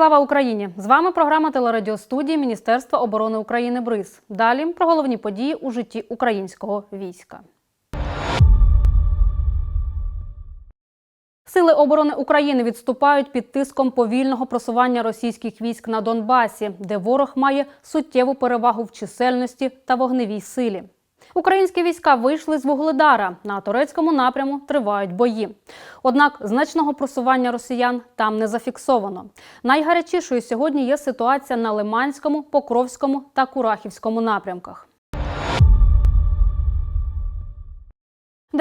Слава Україні! З вами програма телерадіостудії Міністерства оборони України БРИЗ. Далі про головні події у житті українського війська. Сили оборони України відступають під тиском повільного просування російських військ на Донбасі, де ворог має суттєву перевагу в чисельності та вогневій силі. Українські війська вийшли з Вугледара. На турецькому напряму тривають бої. Однак значного просування росіян там не зафіксовано. Найгарячішою сьогодні є ситуація на Лиманському, Покровському та Курахівському напрямках.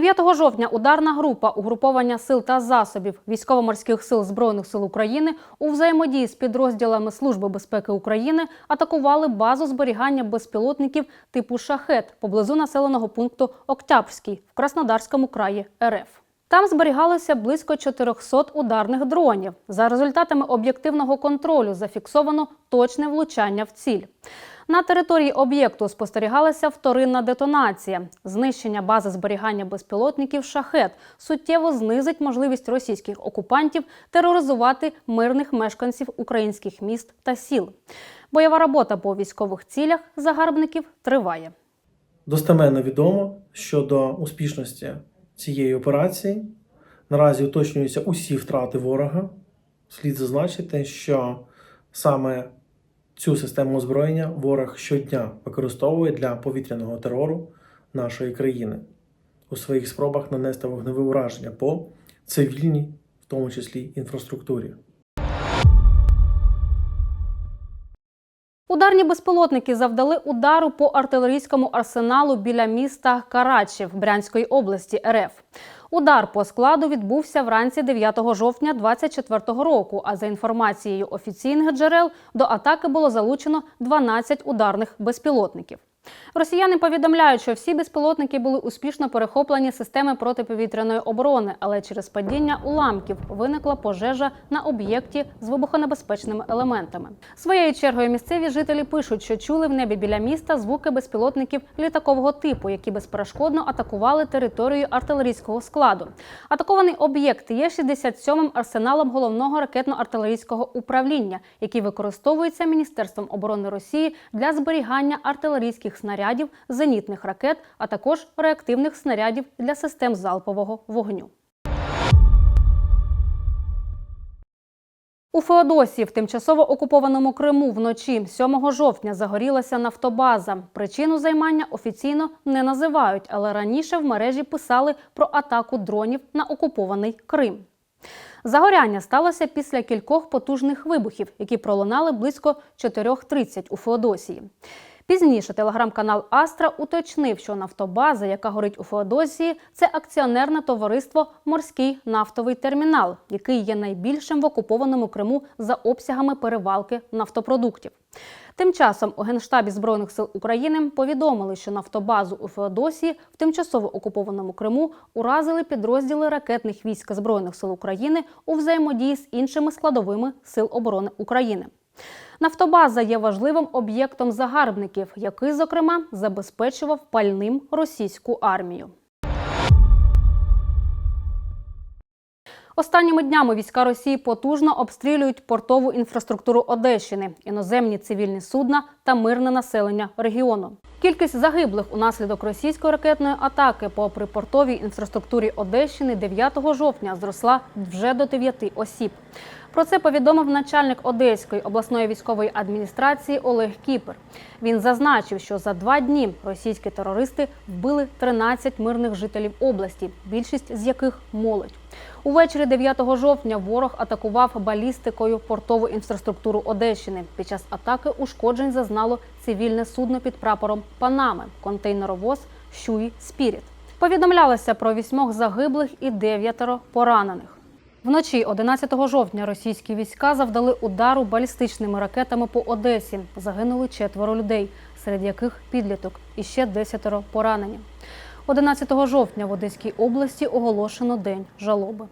9 жовтня ударна група угруповання сил та засобів військово-морських сил Збройних сил України у взаємодії з підрозділами Служби безпеки України атакували базу зберігання безпілотників типу шахет поблизу населеного пункту Октябрський в Краснодарському краї РФ. Там зберігалося близько 400 ударних дронів. За результатами об'єктивного контролю зафіксовано точне влучання в ціль. На території об'єкту спостерігалася вторинна детонація. Знищення бази зберігання безпілотників шахет суттєво знизить можливість російських окупантів тероризувати мирних мешканців українських міст та сіл. Бойова робота по військових цілях загарбників триває. Достеменно відомо щодо успішності цієї операції. Наразі уточнюються усі втрати ворога. Слід зазначити, що саме цю систему озброєння ворог щодня використовує для повітряного терору нашої країни у своїх спробах нанести вогневе ураження по цивільній, в тому числі інфраструктурі. Ударні безпілотники завдали удару по артилерійському арсеналу біля міста Карачів Брянської області РФ. Удар по складу відбувся вранці 9 жовтня 2024 року. А за інформацією офіційних джерел до атаки було залучено 12 ударних безпілотників. Росіяни повідомляють, що всі безпілотники були успішно перехоплені системи протиповітряної оборони, але через падіння уламків виникла пожежа на об'єкті з вибухонебезпечними елементами. Своєю чергою місцеві жителі пишуть, що чули в небі біля міста звуки безпілотників літакового типу, які безперешкодно атакували територію артилерійського складу. Атакований об'єкт є 67-м арсеналом головного ракетно-артилерійського управління, який використовується Міністерством оборони Росії для зберігання артилерійських снарядів, зенітних ракет, а також реактивних снарядів для систем залпового вогню. У Феодосії в тимчасово окупованому Криму вночі 7 жовтня загорілася нафтобаза. Причину займання офіційно не називають, але раніше в мережі писали про атаку дронів на окупований Крим. Загоряння сталося після кількох потужних вибухів, які пролунали близько 4.30 у Феодосії. Пізніше телеграм-канал Астра уточнив, що нафтобаза, яка горить у Феодосії, це акціонерне товариство Морський нафтовий термінал, який є найбільшим в окупованому Криму за обсягами перевалки нафтопродуктів. Тим часом у Генштабі Збройних сил України повідомили, що нафтобазу у Феодосії в тимчасово окупованому Криму уразили підрозділи ракетних військ Збройних сил України у взаємодії з іншими складовими сил оборони України. Нафтобаза є важливим об'єктом загарбників, який, зокрема, забезпечував пальним російську армію. Останніми днями війська Росії потужно обстрілюють портову інфраструктуру Одещини, іноземні цивільні судна та мирне населення регіону. Кількість загиблих унаслідок російської ракетної атаки по припортовій інфраструктурі Одещини 9 жовтня зросла вже до 9 осіб. Про це повідомив начальник Одеської обласної військової адміністрації Олег Кіпер. Він зазначив, що за два дні російські терористи вбили 13 мирних жителів області, більшість з яких молодь. Увечері 9 жовтня ворог атакував балістикою портову інфраструктуру Одещини. Під час атаки ушкоджень зазнало цивільне судно під прапором Панами, контейнеровоз Щуї Спіріт. Повідомлялося про вісьмох загиблих і дев'ятеро поранених. Вночі 11 жовтня російські війська завдали удару балістичними ракетами по Одесі. Загинули четверо людей, серед яких підліток і ще десятеро поранені. 11 жовтня в Одеській області оголошено день жалоби.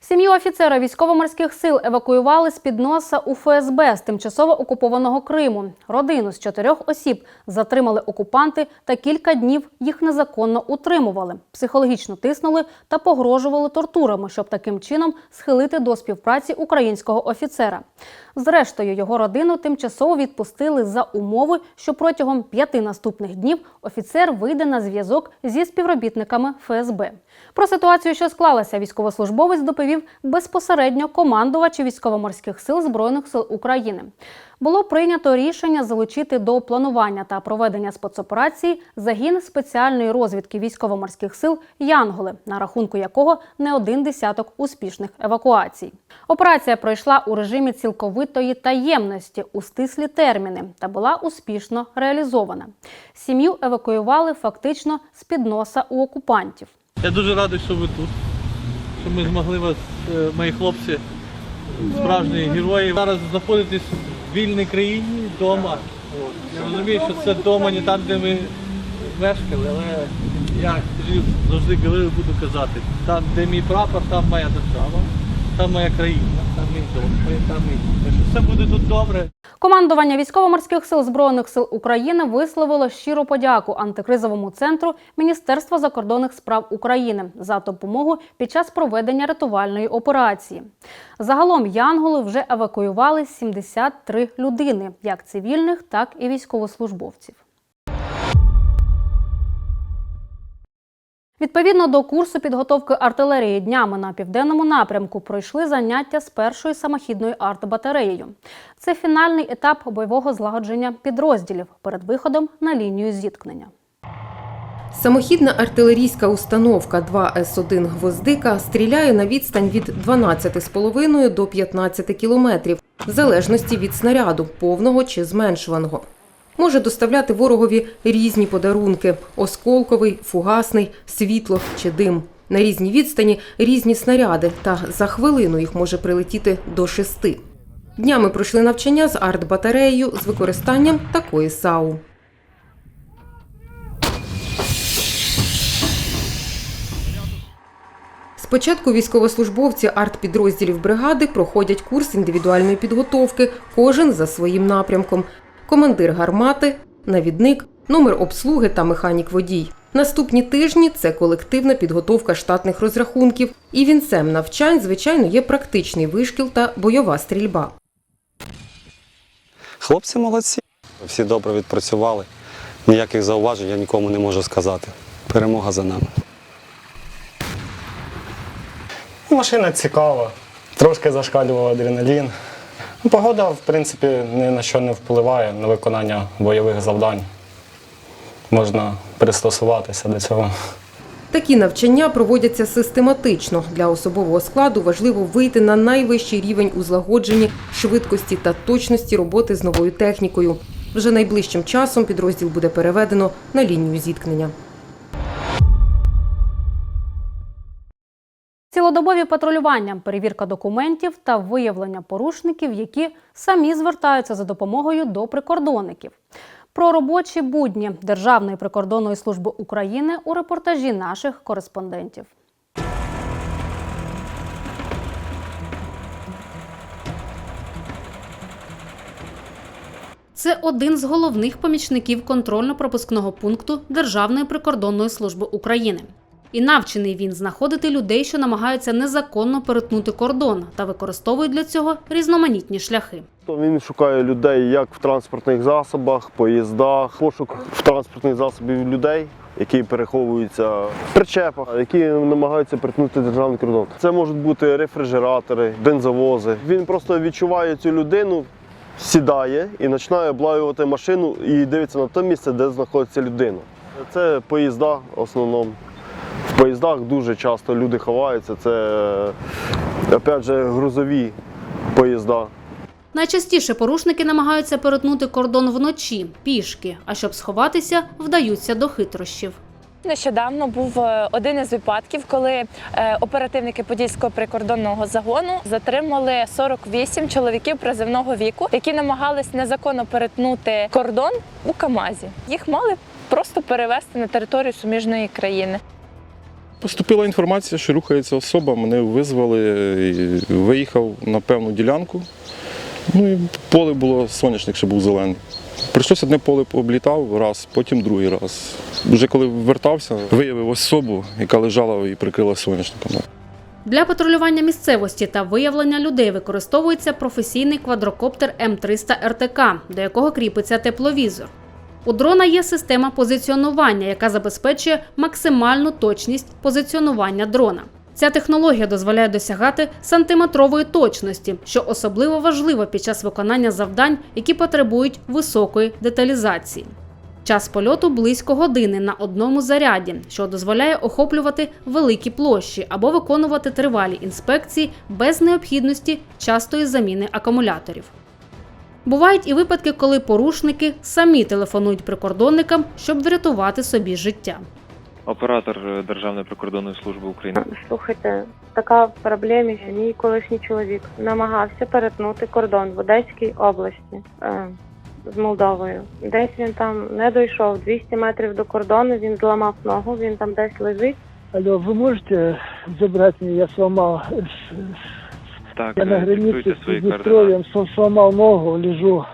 Сім'ю офіцера військово-морських сил евакуювали з під носа у ФСБ з тимчасово окупованого Криму. Родину з чотирьох осіб затримали окупанти та кілька днів їх незаконно утримували, психологічно тиснули та погрожували тортурами, щоб таким чином схилити до співпраці українського офіцера. Зрештою, його родину тимчасово відпустили за умови, що протягом п'яти наступних днів офіцер вийде на зв'язок зі співробітниками ФСБ. Про ситуацію, що склалася, військовослужбовець доповів безпосередньо командувачу військово-морських сил Збройних сил України. Було прийнято рішення залучити до планування та проведення спецоперації загін спеціальної розвідки військово-морських сил Янголи, на рахунку якого не один десяток успішних евакуацій. Операція пройшла у режимі цілковитої таємності у стислі терміни та була успішно реалізована. Сім'ю евакуювали фактично з під носа у окупантів. Я дуже радий, що ви тут. Що ми змогли вас, е, мої хлопці, справжні герої. Зараз знаходитесь в вільній країні вдома. Я розумію, що це вдома не там, де ми мешкали, але я завжди говорив, буду казати. Там, де мій прапор, там моя держава, там моя країна, все буде тут добре. Командування військово-морських сил збройних сил України висловило щиру подяку антикризовому центру Міністерства закордонних справ України за допомогу під час проведення рятувальної операції. Загалом Янголи вже евакуювали 73 людини, як цивільних, так і військовослужбовців. Відповідно до курсу підготовки артилерії днями на південному напрямку пройшли заняття з першою самохідною артбатареєю. Це фінальний етап бойового злагодження підрозділів перед виходом на лінію зіткнення. Самохідна артилерійська установка 2С1 «Гвоздика» стріляє на відстань від 12,5 до 15 кілометрів, в залежності від снаряду, повного чи зменшуваного. Може доставляти ворогові різні подарунки – осколковий, фугасний, світло чи дим. На різній відстані різні снаряди, та за хвилину їх може прилетіти до шести. Днями пройшли навчання з артбатареєю з використанням такої САУ. Спочатку військовослужбовці артпідрозділів бригади проходять курс індивідуальної підготовки, кожен за своїм напрямком. Командир гармати, навідник, номер обслуги та механік-водій. Наступні тижні це колективна підготовка штатних розрахунків, і вінцем навчань, звичайно, є практичний вишкіл та бойова стрільба. Хлопці молодці. Всі добре відпрацювали. Ніяких зауважень я нікому не можу сказати. Перемога за нами. Машина цікава, трошки зашкалював адреналін. Ну, Погода, в принципі, ні на що не впливає на виконання бойових завдань. Можна пристосуватися до цього. Такі навчання проводяться систематично. Для особового складу важливо вийти на найвищий рівень у злагодженні, швидкості та точності роботи з новою технікою. Вже найближчим часом підрозділ буде переведено на лінію зіткнення. Цілодобові патрулювання, перевірка документів та виявлення порушників, які самі звертаються за допомогою до прикордонників. Про робочі будні Державної прикордонної служби України у репортажі наших кореспондентів. Це один з головних помічників контрольно-пропускного пункту Державної прикордонної служби України. І навчений він знаходити людей, що намагаються незаконно перетнути кордон та використовують для цього різноманітні шляхи. То Він шукає людей як в транспортних засобах, поїздах, пошук в транспортних засобів людей, які переховуються в причепах, які намагаються перетнути державний кордон. Це можуть бути рефрижератори, бензовози. Він просто відчуває цю людину, сідає і починає облаювати машину і дивиться на те місце, де знаходиться людина. Це поїзда в основному. В поїздах дуже часто люди ховаються. Це опять же грузові поїзда. Найчастіше порушники намагаються перетнути кордон вночі пішки, а щоб сховатися, вдаються до хитрощів. Нещодавно був е, один із випадків, коли е, оперативники Подільського прикордонного загону затримали 48 чоловіків призивного віку, які намагались незаконно перетнути кордон у Камазі. Їх мали просто перевезти на територію суміжної країни. Поступила інформація, що рухається особа, мене визвали, виїхав на певну ділянку. Ну і поле було соняшник, ще був зелений. Прийшлося одне поле облітав раз, потім другий раз. Вже коли вертався, виявив особу, яка лежала і прикрила соняшником. Для патрулювання місцевості та виявлення людей використовується професійний квадрокоптер М300 РТК, до якого кріпиться тепловізор. У дрона є система позиціонування, яка забезпечує максимальну точність позиціонування дрона. Ця технологія дозволяє досягати сантиметрової точності, що особливо важливо під час виконання завдань, які потребують високої деталізації. Час польоту близько години на одному заряді, що дозволяє охоплювати великі площі або виконувати тривалі інспекції без необхідності частої заміни акумуляторів. Бувають і випадки, коли порушники самі телефонують прикордонникам, щоб врятувати собі життя. Оператор е, Державної прикордонної служби України. Слухайте, така в проблемі. Мій колишній чоловік намагався перетнути кордон в Одеській області е, з Молдовою. Десь він там не дійшов 200 метрів до кордону. Він зламав ногу. Він там десь лежить. Алло, вы можете забрать меня? Я сломал. Так, Я на е, границе диктуйте с свої координати. Приднестровьем сло- сломал ногу, лежу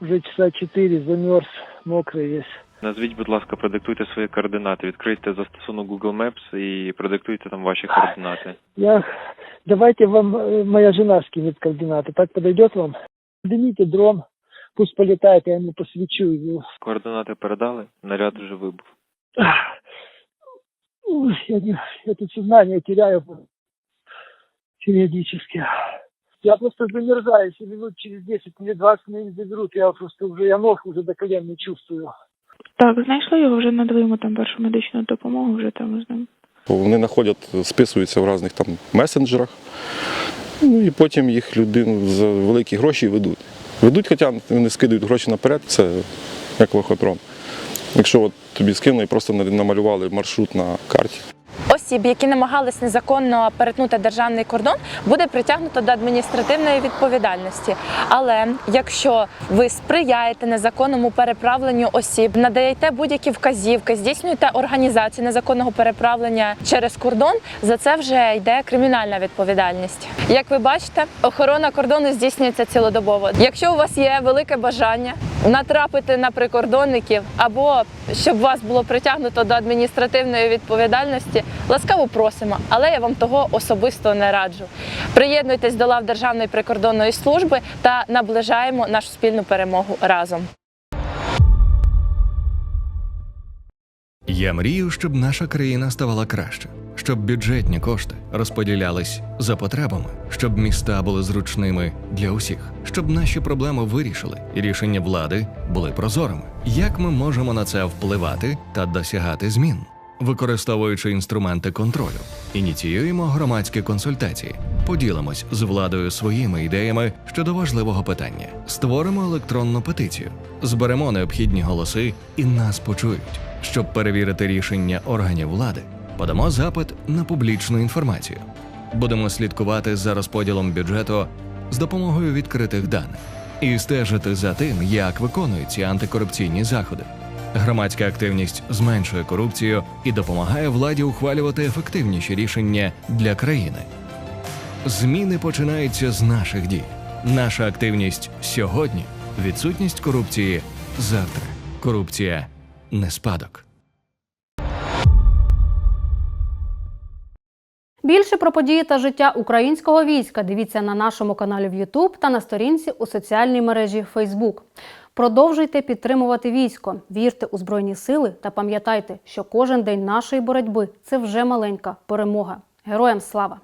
уже часа четыре, замерз, мокрый весь. Назвіть, будь ласка, продиктуйте свої координати. Відкрийте застосунок Google Maps і продиктуйте там ваші координати. Я... Давайте вам э, моя жена скинет координаты. Так подойдет вам? Поднимите дрон, пусть полетает, я ему посвечу его. Координати передали, наряд вже вибув. Ух, Я, не... я тут сознание теряю периодически. Я просто замерзаю, если минут через 10, мне 20 меня не заберут, я просто уже, я ног уже до колен не чувствую. Так, знайшли його, вже надаємо там першу медичну допомогу, вже там з ним. Вони знаходять, списуються в різних там месенджерах, ну і потім їх людину за великі гроші ведуть. Ведуть, хоча вони скидають гроші наперед, це як лохотрон. Якщо от тобі скинули і просто намалювали маршрут на карті. Осіб, які намагались незаконно перетнути державний кордон, буде притягнуто до адміністративної відповідальності. Але якщо ви сприяєте незаконному переправленню осіб, надаєте будь-які вказівки, здійснюєте організацію незаконного переправлення через кордон, за це вже йде кримінальна відповідальність. Як ви бачите, охорона кордону здійснюється цілодобово. Якщо у вас є велике бажання натрапити на прикордонників або щоб вас було притягнуто до адміністративної відповідальності, ласкаво просимо, але я вам того особисто не раджу. Приєднуйтесь до лав Державної прикордонної служби та наближаємо нашу спільну перемогу разом. Я мрію, щоб наша країна ставала краще, щоб бюджетні кошти розподілялись за потребами, щоб міста були зручними для усіх, щоб наші проблеми вирішили і рішення влади були прозорими. Як ми можемо на це впливати та досягати змін? Використовуючи інструменти контролю, ініціюємо громадські консультації, поділимось з владою своїми ідеями щодо важливого питання, створимо електронну петицію, зберемо необхідні голоси і нас почують. Щоб перевірити рішення органів влади, подамо запит на публічну інформацію. Будемо слідкувати за розподілом бюджету з допомогою відкритих даних і стежити за тим, як виконуються антикорупційні заходи. Громадська активність зменшує корупцію і допомагає владі ухвалювати ефективніші рішення для країни. Зміни починаються з наших дій. Наша активність сьогодні відсутність корупції завтра. Корупція не спадок. Більше про події та життя українського війська дивіться на нашому каналі в YouTube та на сторінці у соціальній мережі Facebook. Продовжуйте підтримувати військо, вірте у збройні сили та пам'ятайте, що кожен день нашої боротьби це вже маленька перемога. Героям слава!